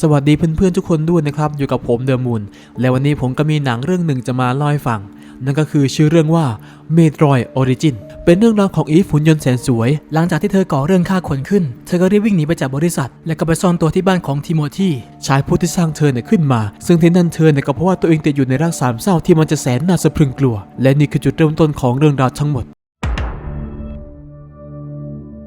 สวัสดีเพื่อนๆทุกคนด้วยนะครับอยู่กับผมเดอะมูนและวันนี้ผมก็มีหนังเรื่องหนึ่งจะมาเล่าให้ฟัง นั่นก็คือชื่อเรื่องว่า Metroid Origin เป็นเรื่องราวของอีฟหุ่นยนต์แสนสวย หลังจากที่เธอก่อเรื่องฆ่าคนขึ้น เธอก็รีบวิ่งหนีไปจากบริษัท และก็ไปซ่อนตัวที่บ้านของทิโมธีชายผู้ที่สร้างเธอเนี่ยขึ้นมา ซึ่งที่นั่นเธอเนี่ยก็เพราะว่าตัวเองติดอยู่ในรักสามเศร้าที่มันจะแสนน่าสะพรึงกลัว และนี่คือจุดเริ่มต้นของเรื่องราวทั้งหมด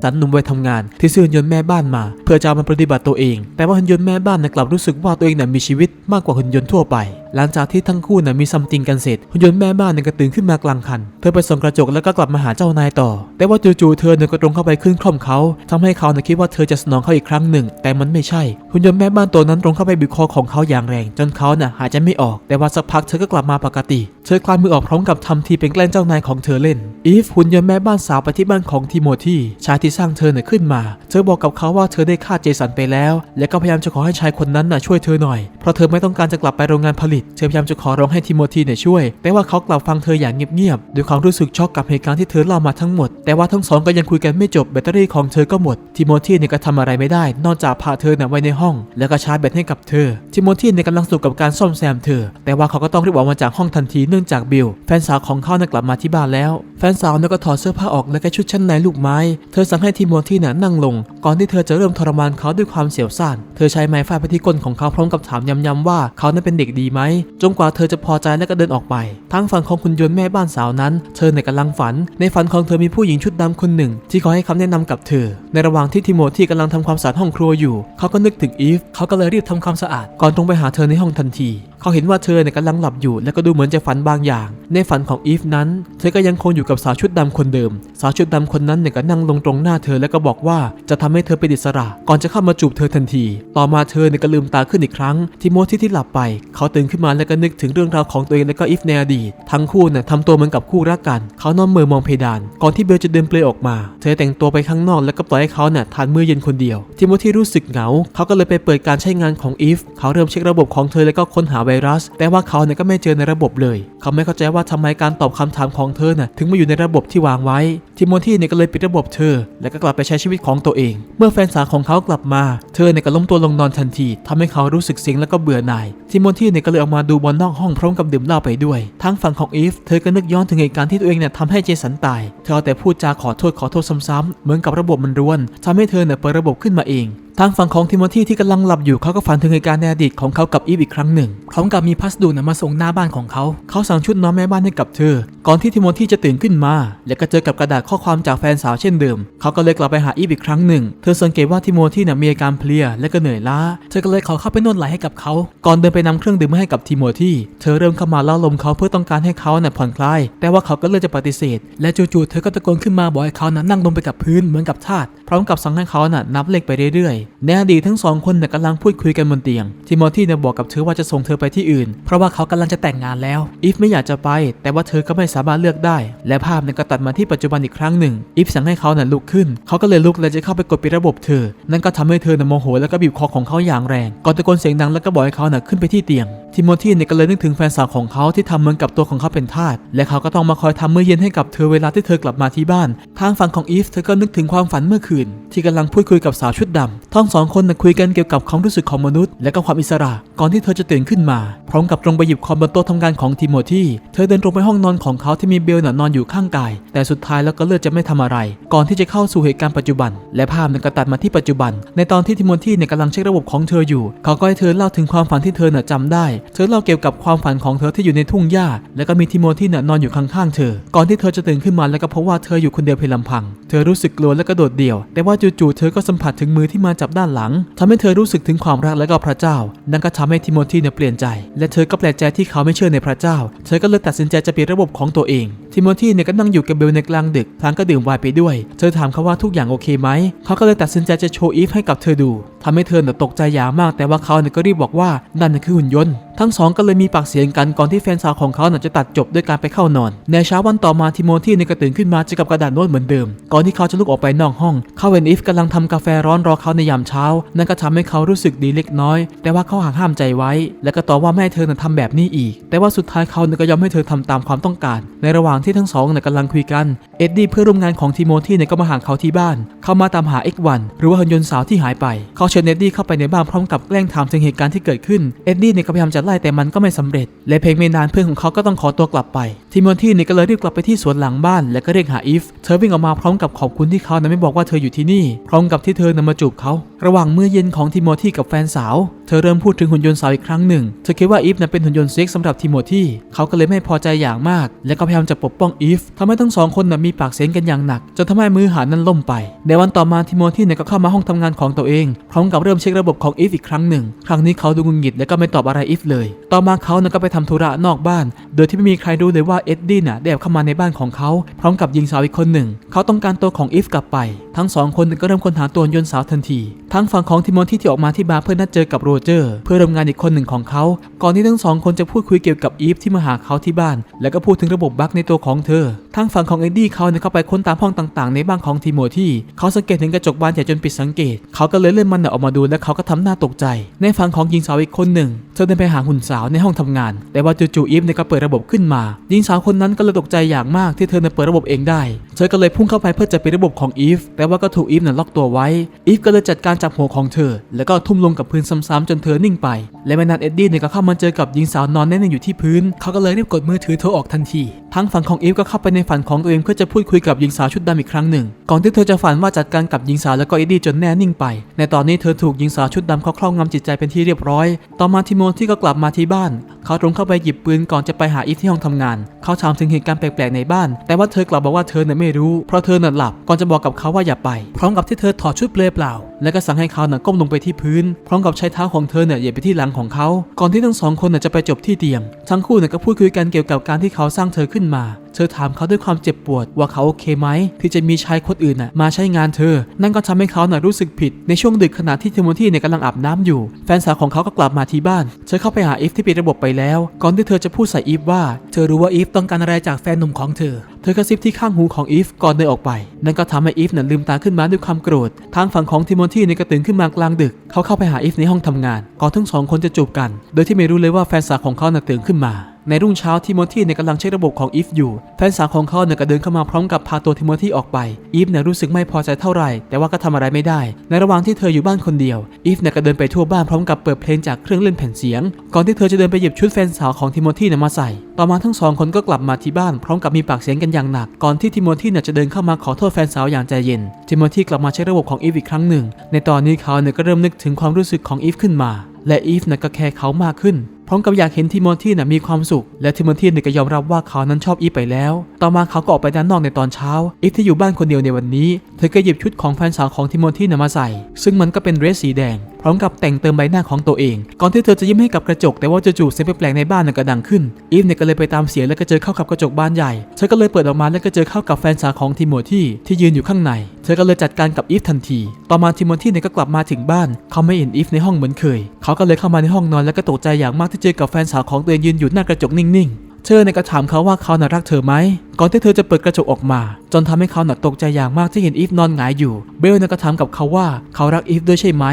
สันหนุ่มวัยทำงาน ที่ซื้อหุ่นยนต์แม่บ้านมา เพื่อจะเอามาปฏิบัติตัวเอง แต่ว่าหุ่นยนต์แม่บ้านกลับรู้สึกว่าตัวเองน่ะมีชีวิตมากกว่าหุ่นยนต์ทั่วไป หลังจากที่ทั้งคู่น่ะมีซัมติงกันเสร็จหุ่นยนต์แม่บ้านเนี่ยก็ตื่นขึ้นมากลางคัน เธอไปส่องกระจกแล้วก็กลับมาหาเจ้านายต่อ แต่ว่าจู่ๆเธอเนี่ยก็ตรงเข้าไปขึ้นคล่อมเขาทำให้เขาเนี่ยคิดว่าเธอจะสนองเขาอีกครั้งหนึ่ง แต่มันไม่ใช่ หุ่นยนต์แม่บ้านตัวนั้นตรงเข้าไปบีบคอของเขาอย่างแรง จนเขาน่ะหายใจไม่ออก แต่ว่าสักพักเธอก็กลับมาปกติ เธอคลานมือออกพร้อมกับทำทีเป็นแกล้งเจ้านายของเธอเล่น อีฟหุ่นยนต์แม่บ้านสาวไปที่บ้านของทิโมธีชายที่สร้างเธอเนี่ยขึ้นมา เธอบอกกับเขาว่าเธอได้ฆ่าเจสันไปแล้ว และก็พยายามจะขอให้ชายคนนั้นน่ะช่วยเธอหน่อยเพราะเธอไม่ต้องการจะกลับไปโรงงานผลิตเธอพยายามจะขอร้องให้ทิโมธีเนี่ยช่วย แต่ว่าเขากลับฟังเธออย่างเงียบๆด้วยความรู้สึกช็อกกับเหตุการณ์ที่เธอเล่ามาทั้งหมด แต่ว่าทั้งสองก็ยังคุยกันไม่จบแบตเตอรี่ของเธอก็หมดทิโมธีเนี่ยก็ทำอะไรไม่ได้ นอกจากพาเธอเนี่ยไว้ในห้อง แล้วก็ชาร์จแบตให้กับเธอทิโมธีเนี่ยกำลังสนุกกับการซ่อมแซมเธอ แต่ว่าเขาก็ต้องรีบออกมาจากห้องทันทีเนื่องจากบิลแฟนสาวของเขาเนี่ยกลับมาที่บ้านแล้ว ฟนสาวเนี่ยก็ถอดเสื้อผ้าออกและก็ชุดชั้นในลูกไม้ เธอสั่งให้ทิโมธีนี่ยนั่งลง ก่อนที่เธอจะเริ่มทรมานเขาด้วยความเสียวซ่าน เธอใช้ไม้ฟาดไปที่ก้นของเขาพร้อมกับถามย้ำๆว่าเขานั้นเป็นเด็กดีไหม จนกว่าเธอจะพอใจและก็เดินออกไปทั้งฝั่งของคุณยนต์แม่บ้านสาวนั้น เธอเนี่ยกำลังฝัน ในฝันของเธอมีผู้หญิงชุดดำคนหนึ่ง ที่คอให้คำแนะนำกับเธอ ในระหว่างที่ทิโมธีกำลังทำความสะอาดห้องครัวอยู่ เขาก็นึกถึงอีฟ เขาก็เลยรีบทำความสะอาดก่อนตรงไปหาเธอในห้องทันที เขาเห็นว่าเธอเนี่ยกำลังหลับอยู่และก็ดูเหมือนจะฝันบางอย่าง ในฝันของอีฟนั้น เธอก็ยังคงอยู่กับสาวชุดดำคนเดิม สาวชุดดำคนนั้นเนี่ยก็นั่งลงตรงหน้าเธอแล้วก็บอกว่าจะทำให้เธอเป็นอิสระ ก่อนจะเข้ามาจูบเธอทันที ต่อมาเธอเนี่ยก็ลืมตาขึ้นอีกครั้งทิโมธีที่หลับไป เขาตื่นขึ้นมาแล้วก็นึกถึงเรื่องราวของตัวเองและก็อีฟในอดีตทั้งคู่เนี่ยทำตัวเหมือนกับคู่รักกัน เขานอนเมือมองเพดาน ก่อนที่เบลจะเดินเปลยออกมา เธอแต่งตัวไปข้างนอกแล้วก็ปล่อยให้เขาเนี่ยทานมื้อเย็นคนเดียวทิโมธีรู้สึกเหงา เขาก็เลยไปเปิดการใช้งานของอีฟเขาเริ่มเช็คระบบของเธอแล้วก็ค้นหาไวรัส แต่ว่าเขาเนี่ยก็ไม่เจอในระบบเลย เขาไม่เข้าใจว่าทำไมการตอบคำถามของเธอน่ะถึงมาอยู่ในระบบที่วางไว้ทิโมธีเนี่ยก็เลยปิดระบบเธอ แล้วก็กลับไปใช้ชีวิตของตัวเอง เมื่อแฟนสาวของเขากลับมา เธอเนี่ยก็ล้มตัวลงนอนทันทีทำให้เขารู้สึกเซ็งแล้วก็เบื่อหน่ายทิโมธีเนี่ยก็เลยออกมาดูบอลนอกห้องพร้อมกับดื่มเหล้าไปด้วยทั้งฝั่งของอีฟเธอก็นึกย้อนถึงเหตุการณ์ที่ตัวเองเนี่ยทำให้เจสันตาย เธอเอาแต่พูดจาขอโทษขอโทษซ้ำๆเหมือนกับระบบมันรวนทำให้เธอเนี่ยเปิดระบบขึ้นมาเอง ทางฝั่งของทิโมธีที่กำลังหลับอยู่เขาก็ฝันถึงเหตุการณ์ในอดีตของเขากับอีฟอีกครั้งหนึ่งพร้อมกับมีพัสดุนะมาส่งหน้าบ้านของเขา เขาสั่งชุดนอนแม่บ้านให้กับเธอ ก่อนที่ทิโมธีจะตื่นขึ้นมา และก็เจอกับกระดาษข้อความจากแฟนสาวเช่นเดิม เขาก็เลยกลับไปหาอีฟอีกครั้งหนึ่ง เธอสังเกตว่าทิโมธีน่ะมีอาการเพลียและก็เหนื่อยล้า เธอก็เลยขอเข้าไปนวดไหล่ให้กับเขา ก่อนเดินไปนำเครื่องดื่มมาให้กับทิโมธีเธอเริ่มเข้ามาเล่าลมเขาเพื่อต้องการให้เขาน่ะผ่อนคลาย แต่ว่าเขาก็เลือกจะปฏิเสธ และจู่ๆเธอก็ตะโกนขึ้นมาบอกให้เขานะนั่งลงไปกับพื้นเหมือนกับทาสพร้อมกับสั่งให้เขาน่ะนับเลขไปเรื่อยในอดีตทั้งสองคนน่ะกำลังพูดคุยกันบนเตียง ทิโมธีเนี่ยบอกกับเธอว่าจะส่งเธอไปที่อื่น เพราะว่าเขากำลังจะแต่งงานแล้ว อีฟไม่อยากจะไป แต่ว่าเธอก็ไม่สามารถเลือกได้ และภาพเนี่ยก็ตัดมาที่ปัจจุบันอีกครั้งหนึ่ง อีฟสั่งให้เขาน่ะลุกขึ้น เขาก็เลยลุกและจะเข้าไปกดปิดระบบเธอ นั่นก็ทำให้เธอน่ะโมโห แล้วก็บีบคอของเขาอย่างแรง ก่อนตะโกนเสียงดังแล้วก็บอกให้เขาน่ะขึ้นไปที่เตียง ทิโมธีเนี่ยก็เลยนึกถึงแฟนสาวของเขาที่ทำเหมือนกับตัวของเขาเป็นทาส และเขาก็ต้องมาคอยทำมื้อเย็นให้กับเธอเวลาที่เธอกลับมาที่บ้าน ทางฝั่งของอีฟเธอก็นึกถึงความฝันเมื่อคืน ที่กำลังพูดคุยกับสาวชุดดำทั้งสองคนน่ะคุยกันเกี่ยวกับความรู้สึกของมนุษย์ และก็ความอิสระก่อนที่เธอจะตื่นขึ้นมา พร้อมกับตรงไปหยิบคอมบนโต๊ะทำงานของทิโมธีเธอเดินตรงไปห้องนอนของเขาที่มีเบลน่ะนอนอยู่ข้างกาย แต่สุดท้ายแล้วก็เลือกจะไม่ทำอะไร ก่อนที่จะเข้าสู่เหตุการณ์ปัจจุบัน และภาพนั้นก็ตัดมาที่ปัจจุบัน ในตอนที่ทิโมธีเนี่ยกำลังเช็คระบบของเธออยู่ เขาก็ให้เธอเล่าถึงความฝันที่เธอน่ะจำได้เธอเล่าเกี่ยวกับความฝันของเธอที่อยู่ในทุ่งหญ้า และก็มีทิโมธีน่ะนอนอยู่ข้างๆเธอ ก่อนที่เธอจะตื่นขึ้นมาแล้วก็พบว่าเธออยู่คนเดียวเพียงลำพัง เธอรู้สึกกลัวและก็โดดเดี่ยว แต่ว่าจู่ๆเธอก็สัมผัสถึงมือที่มาจับด้านหลังทำให้เธอรู้สึกถึงความรักและก็พระเจ้า นั่นก็ทำให้ทิโมธีเนี่ยเปลี่ยนใจ และเธอก็แปลกใจที่เขาไม่เชื่อในพระเจ้า เธอก็เลยตัดสินใจจะปิดระบบของตัวเอง ทิโมธีเนี่ยก็นั่งอยู่กับเบลในกลางดึกพลางก็ดื่มไวน์ไปด้วย เธอถามเขาว่าทุกอย่างโอเคไหม เขาก็เลยตัดสินใจจะโชว์อีฟให้กับเธอดูทำให้เธอเนี่ยตกใจอย่างมาก แต่ว่าเขาเนี่ยก็รีบบอกว่านั่นคือหุ่นยนต์ทั้งสองก็เลยมีปากเสียงกันก่อนที่แฟนสาวของเขาน่ะจะตัดจบด้วยการไปเข้านอน ในเช้าวันต่อมาทิโมธีเนี่ยก็ตื่นขึ้นมาจอกับกระดาษโน้ตเหมือนเดิม ก่อนที่เขาจะลุกออกไปนอกห้อง เขาเห็นอีฟกำลังทำกาแฟร้อนรอเขาในยามเช้า นั่นก็ทำให้เขารู้สึกดีเล็กน้อย แต่ว่าเขาหักห้ามใจไว้ และก็ต่อว่าแม่เธอน่ะทำแบบนี้อีก แต่ว่าสุดท้ายเขาเนี่ยก็ยอมให้เธอทำตามความต้องการ ในระหว่างที่ทั้งสองเนี่ยกำลังคุยกัน เอ็ดดี้เพื่อนร่วมงานของทิโมธีเนี่ยก็มาหาเขาที่บ้าน เขามาตามหา X1 หรือว่าหุ่นยนต์สาวที่หายไป เขาเชิญเอ็ดดี้เข้าไปในบ้านพร้อมกับแกล้งถามถึงเหตุการณ์ที่เกิดขึ้น เอ็ดดี้เนี่ยก็พยายามจะไล่แต่มันก็ไม่สำเร็จ และเพียงไม่นานเพื่อนของเขาก็ต้องขอตัวกลับไป ทิโมธีเนี่ยก็เลยรีบกลับไปที่สวนหลังบ้าน และก็เรียกหาอีฟ เธอวิ่งออกมาพร้อมกับขอบคุณที่เขานั้นไม่บอกว่าเธออยู่ที่นี่ พร้อมกับที่เธอนำมาจูบเขา ระหว่างมื้อเย็นของทิโมธีกับแฟนสาวเธอเริ่มพูดถึงหุ่นยนต์สาวอีกครั้งหนึ่ง เธอคิดว่าอีฟนั้นเป็นหุ่นยนต์เซ็กสำหรับทิโมธีเขาก็เลยไม่พอใจอย่างมาก และก็พยายามจะปกป้องอีฟทำให้ทั้งสองคนนะมีปากเสียงกันอย่างหนักจนทำให้มือหานั้นล่มไป ในวันต่อมาทิโมธีนี่ยก็เข้ามาห้องทำงานของตัวเอง พร้อมกับเริ่มเช็คระบบของอีฟอีกครั้งหนึ่ง ครั้งนี้เขาดูงุนงิดและก็ไม่ตอบอะไรอีฟเลย ต่อมาเขานะก็ไปทำธุระนอกบ้าน โดยที่ไม่มีใครรู้เลยว่าเอ็ดดี้น่ะได้แอบเข้ามาในบ้านของเขาพร้อมกับหญิงสาวอีกคนหนึ่ง เขาต้องการตัวของอีฟกลับไป ทั้งสองคนก็เริ่มค้นหาตัวยนต์สาวทันที ทั้งฝั่งของทิโมธีที่ออกมาที่บาร์เพื่อนัดเจอกับโรเจอร์ เพื่อร่วมงานอีกคนหนึ่งของเขา ก่อนที่ทั้งสองคนจะพูดคุยเกี่ยวกับอีฟที่มาหาเขาที่บ้าน แล้วก็พูดถึงระบบบั๊กในตัวของเธอทางฝั่งของเอ็ดดี้เขาเนี่ยเข้าไปค้นตามห้องต่างๆ ในบ้านของทิโมธีเขาสังเกตเห็นกระจกบานใหญ่จนผิดสังเกต เขาก็เลยเลื่อนมันออกมาดูและเขาก็ทำหน้าตกใจ ในฝั่งของหญิงสาวอีกคนหนึ่งเธอเดินไปหาหุ่นสาวในห้องทำงาน แต่ว่าจู่ๆอีฟเนี่ยก็เปิดระบบขึ้นมาหญิงสาวคนนั้นก็เลยตกใจอย่างมากที่เธอเนี่ยเปิดระบบเองได้ เธอก็เลยพุ่งเข้าไปเพื่อจะปิดระบบของอีฟแต่ว่าก็ถูกอีฟเนี่ยล็อกตัวไว้อีฟก็เลยจัดการจับหัวของเธอ แล้วก็ทุ่มลงกับพื้นซ้ำๆจนเธอนิ่งไป และไม่นานเอ็ดดี้เนี่ยก็เข้ามาเจอกับหญิงสาวนอนแน่นอยู่ที่พื้น เขาก็เลยรีบกดมือถือเธอออกทันที ทั้งฝั่งของอีฟก็เข้าไปในฝันของตัวเองเพื่อจะพูดคุยกับหญิงสาวชุดดำอีกครั้งหนึ่ง ก่อนที่เธอจะฝันว่าจัดการกับหญิงสาวแล้วก็เอ็ดดี้จนแน่นิ่งไป ในตอนนี้เธอถูกหญิงสาวชุดดำเขาครอบงำจิตใจเป็นที่เรียบร้อย ต่อมาทิโมธีก็กลับมาที่บ้าน เขาตรงเข้าไปหยิบปืนก่อนจะไปหาอีฟที่ห้องทำงาน เขาถามถึงเหตุการณ์แปลกๆในบ้าน แต่ว่าเธอกลับบอกว่าเธอเนี่ยไม่รู้ เพราะเธอน่ะหลับ ก่อนจะบอกกับเขาว่าอย่าไป พร้อมกับที่เธอถอดชุดเปลือยเปล่า แล้วก็สั่งให้เขาน่ะก้มลงไปที่พื้น พร้อมกับใช้เท้าของเธอเนี่ยเหยียบไปที่หลังของเขา ก่อนที่ทั้งสองคนน่ะจะไปจบที่เตียง ทั้งคู่เนี่ยก็พูดคุยกันเกี่ยวกับการที่เขาสร้างเธอขึ้นมา เธอถามเขาด้วยความเจ็บปวดว่าเขาโอเคไหมที่จะมีชายคนอื่นน่ะมาใช้งานเธอ นั่นก็ทำให้เขาน่ะรู้สึกผิดในช่วงดึกขณะที่เทโมธีเนี่ยกำลังอาบน้ำอยู่ แฟนสาวของเขาก็กลับมาที่บ้าน เธอเข้าไปหาอีฟที่ปิดระบบไปแล้ว ก่อนที่เธอจะพูดใส่อีฟว่า เธอรู้ว่าอีฟต้องการอะไรจากแฟนหนุ่มของเธอเธอกระซิบที่ข้างหูของอีฟก่อนเดินออกไป นั่นก็ทำให้อีฟน่ะลืมตาขึ้นมาด้วยความโกรธ ทางฝั่งของทิโมธีเนี่ยก็ตื่นขึ้นมากลางดึก เขาเข้าไปหาอีฟในห้องทำงาน ก่อนทั้งสองคนจะจูบกัน โดยที่ไม่รู้เลยว่าแฟนสาวของเขาน่ะตื่นขึ้นมา ในรุ่งเช้าทิโมธีเนี่ยกำลังเช็คระบบของอีฟอยู่ แฟนสาวของเขาเนี่ยก็เดินเข้ามาพร้อมกับพาตัวทิโมธีออกไป อีฟเนี่ยรู้สึกไม่พอใจเท่าไหร่ แต่ว่าก็ทำอะไรไม่ได้ ในระหว่างที่เธออยู่บ้านคนเดียว อีฟเนี่ยก็เดินไปทั่วบ้านพร้อมกับเปิดเพลงจากเครื่องเล่นแผ่นเสียง ก่อนที่เธอจะเดินไปหยิบชุดแฟนสาวของทิโมธีเนี่ยมาใส่ ต่อมาทั้งสองคนก็กลับมาที่บ้านพร้อมกับมีปากเสียงกันอย่างหนัก ก่อนที่ทิโมธีเนี่ยจะเดินเข้ามาขอโทษแฟนสาวอย่างใจเย็น ทิโมธีกลับมาใช้ระบบของอีฟอีกครั้งหนึ่ง ในตอนนี้เขาเนี่ยก็เริ่มนึกถึงความรู้สึกของอีฟขึ้นมาและอีฟเนี่ยก็แคร์เขามากขึ้น พร้อมกับอยากเห็นทิโมธีน่ะมีความสุข และทิโมธีเนี่ยก็ยอมรับว่าเขานั้นชอบอีฟไปแล้ว ต่อมาเขาก็ออกไปด้านนอกในตอนเช้าอีฟที่อยู่บ้านคนเดียวในวันนี้ เธอก็หยิบชุดของแฟนสาวของทิโมธีน่ะมาใส่ ซึ่งมันก็เป็นเดรสสีแดง พร้อมกับแต่งเติมใบหน้าของตัวเอง ก่อนที่เธอจะยิ้มให้กับกระจก แต่ว่าจู่ๆเสียงแปลกๆในบ้านน่ะก็ดังขึ้น อีฟเนี่ยก็เลยไปตามเสียงแล้วก็เจอเข้ากับกระจกบานใหญ่ เธอก็เลยเปิดออกมาแล้วก็เจอเข้ากับแฟนสาวของทิโมธีที่ยืนอยู่ข้างใน เธอก็เลยจัดการกับอีฟทันที ต่อมาทิโมธีเนี่ยก็กลับมาถึงบ้าน เขาไม่เห็นอีฟในห้องเหมือนเคย เขาก็เลยเข้ามาในห้องนอนแล้วก็ตกใจอย่างมากที่เจอกับแฟนสาวของตัวเองยืนอยู่หน้ากระจกนิ่งๆ เธอเนี่ยก็ถามเขาว่าเขาน่ะรักเธอไหม ก่อนที่เธอจะเปิดกระจกออกมา จนทำให้เขาหนักตกใจอย่างมากที่เห็นอีฟนอนหงายอยู่ เบลเนี่ยก็ถามกับเขาว่าเขารักอีฟด้วยใช่ไหม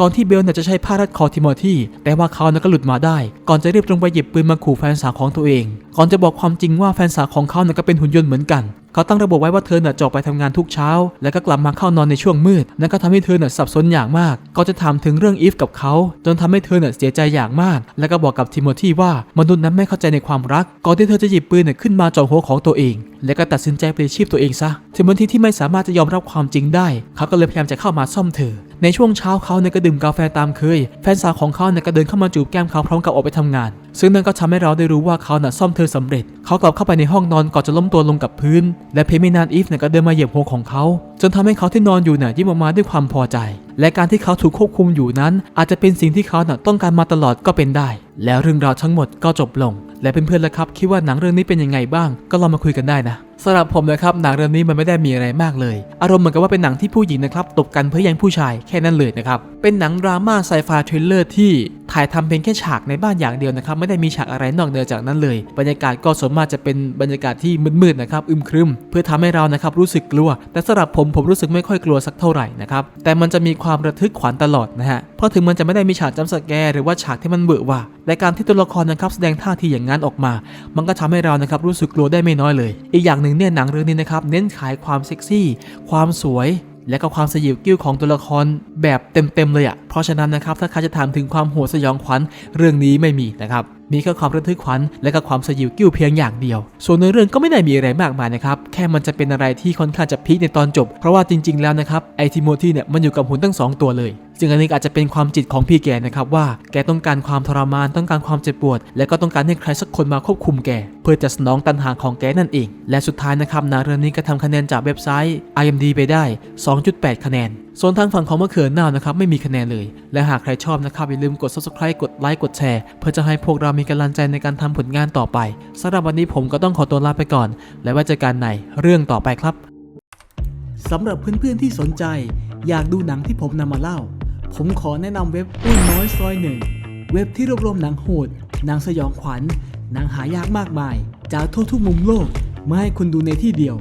ก่อนที่เบลเนี่ยจะใช้ผ้ารัดคอทิโมธีแต่ว่าเขาเนี่ยก็หลุดมาได้ ก่อนจะรีบลงไปหยิบปืนมาขู่แฟนสาวของตัวเอง ก่อนจะบอกความจริงว่าแฟนสาวของเขาเนี่ยก็เป็นหุ่นยนต์เหมือนกัน เขาตั้งระบบไว้ว่าเธอน่ะจอกไปทำงานทุกเช้า แล้วก็กลับมาเข้านอนในช่วงมืด นั่นก็ทำให้เธอน่ะสับสนอย่างมาก ก็จะถามถึงเรื่องอีฟกับเขา จนทำให้เธอน่ะเสียใจอย่างมาก แล้วก็บอกกับทิโมธีว่ามนุษย์นั้นไม่เข้าใจในความรัก ก่อนที่เธอจะหยิบปืนน่ะขึ้นมาจ่อหัวของตัวเอง แล้วก็ตัดสินใจปลิดชีพตัวเองซะทิโมธีที่ไม่สามารถจะยอมรับความจริงได้ เขาก็เลยพยายามจะเข้ามาซ่อมเธอ ในช่วงเช้าเขาเนี่ยก็ดื่มกาแฟตามเคย แฟนสาวของเขาเนี่ยก็เดินเข้ามาจูบแก้มเขาพร้อมกับออกไปทำงาน ซึ่งนั่นก็ทำให้เราได้รู้ว่าเขาน่ะซ่อมเธอสำเร็จ เขากลับเข้าไปในห้องนอนก่อนจะล้มตัวลงกับพื้น และเพียงไม่นานอีฟเนี่ยก็เดินมาเหยียบหัวของเขาจนทำให้เขาที่นอนอยู่เนี่ยยิ้มออกมาด้วยความพอใจ และการที่เขาถูกควบคุมอยู่นั้น อาจจะเป็นสิ่งที่เขาน่ะต้องการมาตลอดก็เป็นได้ แล้วเรื่องราวทั้งหมดก็จบลง และเพื่อนๆล่ะครับ คิดว่าหนังเรื่องนี้เป็นยังไงบ้าง ก็ลองมาคุยกันได้นะสำหรับผมนะครับหนังเรื่องนี้มันไม่ได้มีอะไรมากเลย อารมณ์เหมือนกับว่าเป็นหนังที่ผู้หญิงนะครับตบกันเพื่อแย่งผู้ชายแค่นั้นเลยนะครับเป็นหนังดราม่าไซไฟทรลเลอร์ที่ถ่ายทำเพียงแค่ฉากในบ้านอย่างเดียวนะครับไม่ได้มีฉากอะไรนอกเหนือจากนั้นเลย บรรยากาศก็ส่วนมากจะเป็นบรรยากาศที่มืดๆนะครับอึมครึม เพื่อทำให้เรานะครับรู้สึกกลัว แต่สำหรับผมผมรู้สึกไม่ค่อยกลัวสักเท่าไหร่นะครับ แต่มันจะมีความระทึกขวัญตลอดนะฮะ เพราะถึงมันจะไม่ได้มีฉากจำสแกร์หรือว่าฉากที่มันเบื่อว่าแต่การที่ตัวละครนะครับแสดงท่าทีอย่างนั้นออกมา มันก็ทำให้เรานะครับรู้สึกกลัวได้ไม่น้อยเลย อีกอย่างหนึ่งเนี่ยหนังเรื่องนี้นะครับเน้นขายความเซ็กซี่ ความสวยและก็ความสยิวกิ้วของตัวละครแบบเต็มๆเลยอะ่ะ เพราะฉะนั้นนะครับ ถ้าใครจะถามถึงความโหดสยองขวัญเรื่องนี้ไม่มีนะครับ มีแค่ความระทึกขวัญและก็ความสยิวกิ้วเพียงอย่างเดียว ส่วนในเรื่องก็ไม่ได้มีอะไรมากมายนะครับ แค่มันจะเป็นอะไรที่ค่อนข้างจะพีคในตอนจบ เพราะว่าจริง ๆ แล้วนะครับไอทิโมธีเนี่ยมันอยู่กับหุ่นทั้งสองตัวเลยซึ่งอันนี้อาจจะเป็นความจิตของพี่แกนะครับว่าแกต้องการความทรมานต้องการความเจ็บปวด และก็ต้องการให้ใครสักคนมาควบคุมแก เพื่อจะสนองตันหาของแกนั่นเอง และสุดท้ายนะครับนาเรื่องนี้ก็ทำคะแนนจากเว็บไซต์ IMD ไปได้ 2.8 คะแนน ส่วนทางฝั่งของมะเขือน่าวนะครับไม่มีคะแนนเลย และหากใครชอบนะครับอย่าลืมกด subscribe กดไลค์กดแชร์ เพื่อจะให้พวกเรามีกำลังใจในการทำผลงานต่อไปสำหรับวันนี้ผมก็ต้องขอตัวลาไปก่อน และไว้เจอกันในเรื่องต่อไปครับสำหรับเพื่อนๆที่สนใจ อยากดูหนังที่ผมนำมาเล่า ผมขอแนะนำเว็บอุ้ยน้อยซอยหนึ่งเว็บที่รวบรวมหนังโหดหนังสยองขวัญหนังหายากมากมาย จากทั่วทุกมุมโลกมาให้คุณดูในที่เดียว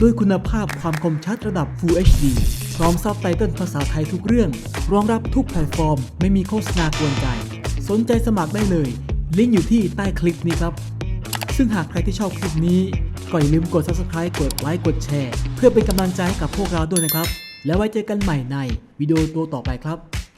ด้วยคุณภาพความคมชัดระดับ Full HD พร้อมซับไตเติลภาษาไทยทุกเรื่อง รองรับทุกแพลตฟอร์ม ไม่มีโฆษณากวนใจ สนใจสมัครได้เลย ลิงก์อยู่ที่ใต้คลิปนี้ครับ ซึ่งหากใครที่ชอบคลิปนี้ ก็อย่าลืมกด subscribe กดไลค์กดแชร์ เพื่อเป็นกำลังใจให้กับพวกเราด้วยนะครับ แล้วไว้เจอกันใหม่ในวิดีโอตัวต่อไปครับ